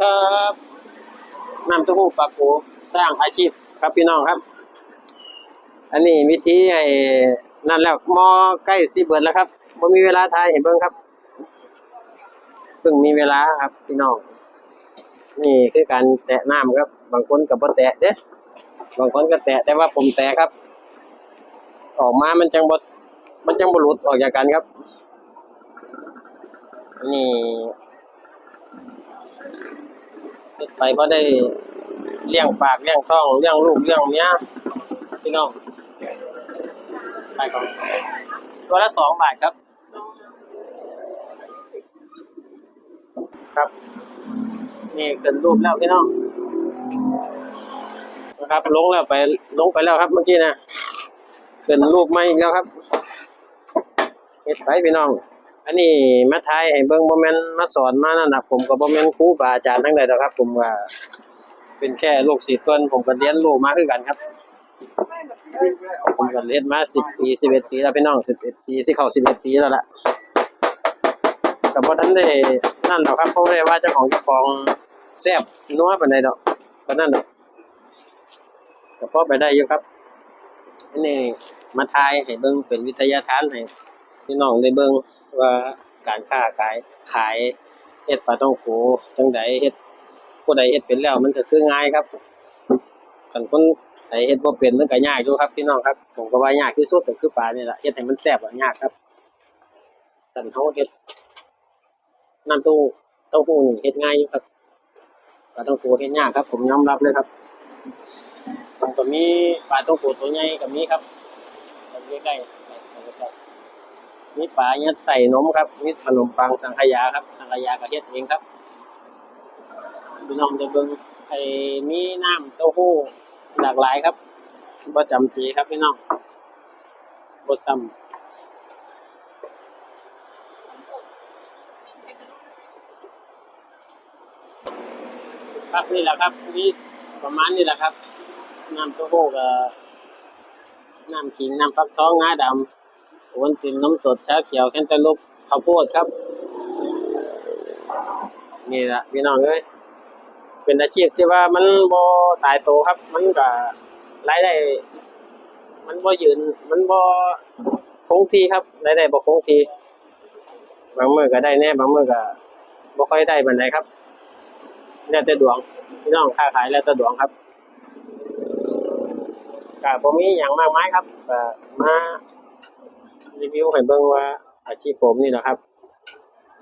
ครับน้ำเต้าหู้ปลาโกสร้างอาชีพครับพี่น้องครับ อันนี้วิธีไอ้นั่นแล้วมอใกล้สิเบิดแล้วครับบ่มีเวลาทายเห็นเบิ่งครับเพิ่งมีเวลาครับพี่น้องนี่คือการแตะน้ำครับ บางคนก็บ่แตะเด้บางคนก็แตะแต่ว่าผมแตะครับ ออกมามันจังบ่มันจังบ่หลุดออกจากกันครับ นี่ ไปบ่ได้เลี้ยงปากเลี้ยงท้องเลี้ยงลูกเลี้ยงเมียพี่น้องไปก่อนตัวละสองบาทครับ ครับนี่เกินรูปแล้วพี่น้องนะครับลงแล้วไปลงไปแล้วครับเมื่อกี้นะเกินรูปไม่อีกแล้วครับเฮ็ดไปพี่น้อง อันนี้มาทายให้เบิ่งบ่แม่นมาสอนมานั่นน่ะผมก็บ่แม่นครูบาอาจารย์ทั้งใดดอกครับ ผมว่าเป็นแค่ลูกศิษย์เพิ่นผมก็เรียนรู้มาคือกันครับ ผมก็เรียนมา10ปี11ปีแล้วพี่น้อง11ปีสิเข้า11ปีแล้วล่ะก็บ่ทันได้นั่นดอกครับเพราะว่าว่าเจ้าของเจ้าของแซ่บนัวปานใดดอกปานนั้นดอกก็พอไปได้อยู่ครับอันนี้มาทายให้เบิ่งเป็นวิทยาทานให้พี่น้องได้เบิ่ง ว่าการค้าขายขายเฮ็ดปลาต้องโกจังใดเฮ็ดผู้ใดเฮ็ดเป็นแล้วมันก็คือง่ายครับคันคนใดเฮ็ดบ่เป็นมันก็ยากอยู่ครับพี่น้องครับ ผมก็ว่ายากที่สุดก็คือปลานี่แหละเฮ็ดให้มันแซ่บอะยากครับคันเฮาเฮ็ดน้ำตู้เต้าหู้นี่เฮ็ดง่ายอยู่ครับปลาต้องโกเฮ็ดยากครับ ผมยอมรับเลยครับมันก็มีปลาต้องโกตัวใหญ่ก็มีครับตรงใกล้ๆ มีปลายัดใส่นมครับมีขนมปังสังขยาครับ สังขยาก็เฮ็ดเองครับพี่น้องจะเบิ่งไอ้มีน้ำเต้าหู้หลากหลายครับบ่จำปีครับพี่น้องบ่ซ้ำครับนี่แหละครับนี่ประมาณนี้แหละครับน้ำเต้าหู้กับน้ำขิงน้ำฟักทองงาดำ โอนตินน้ำสดชาเขียวแคนตาลูปข้าวโพดครับ นี่ละพี่น้องเอ้ยเป็นอาชีพที่ว่ามันบ่ตายโตครับ มันก็รายได้ มันบ่ยืน มันบ่คงที่ครับรายได้บ่คงที่บางเมื้อก็ได้แน่บางเมื้อก็บ่ค่อยได้ปานใดครับแล้วแต่ดวงพี่น้องค้าขายแล้วแต่ดวงครับก็บ่มีหยังมากมายครับมา รีวิวให้เบิ่งว่าอาชีพผมนี่นะครับ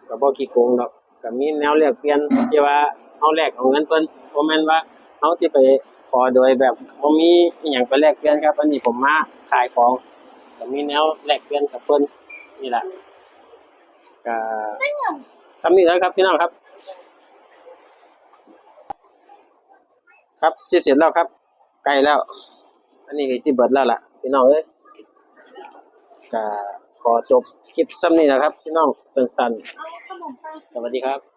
ก็บ่ขี้โกงดอกก็มีแนวเลือกเปลี่ยนที่ว่าเฮาแลกเอาเงินเพิ่นบ่แม่นว่าเฮาสิไปขอโดยแบบบ่มีอิหยังไปแลกเปลี่ยนครับ อันนี้ผมมาขายของก็มีแนวแลกเปลี่ยนกับเพิ่นนี่ล่ะก็สำนี้แล้วครับพี่น้องครับ ครับสิเสร็จแล้วครับ ใกล้แล้ว อันนี้ก็สิเบิดแล้วล่ะพี่น้องเอ้ย ก็ขอจบคลิปซ้ำนี้นะครับ พี่น้องสั้นๆสวัสดีครับ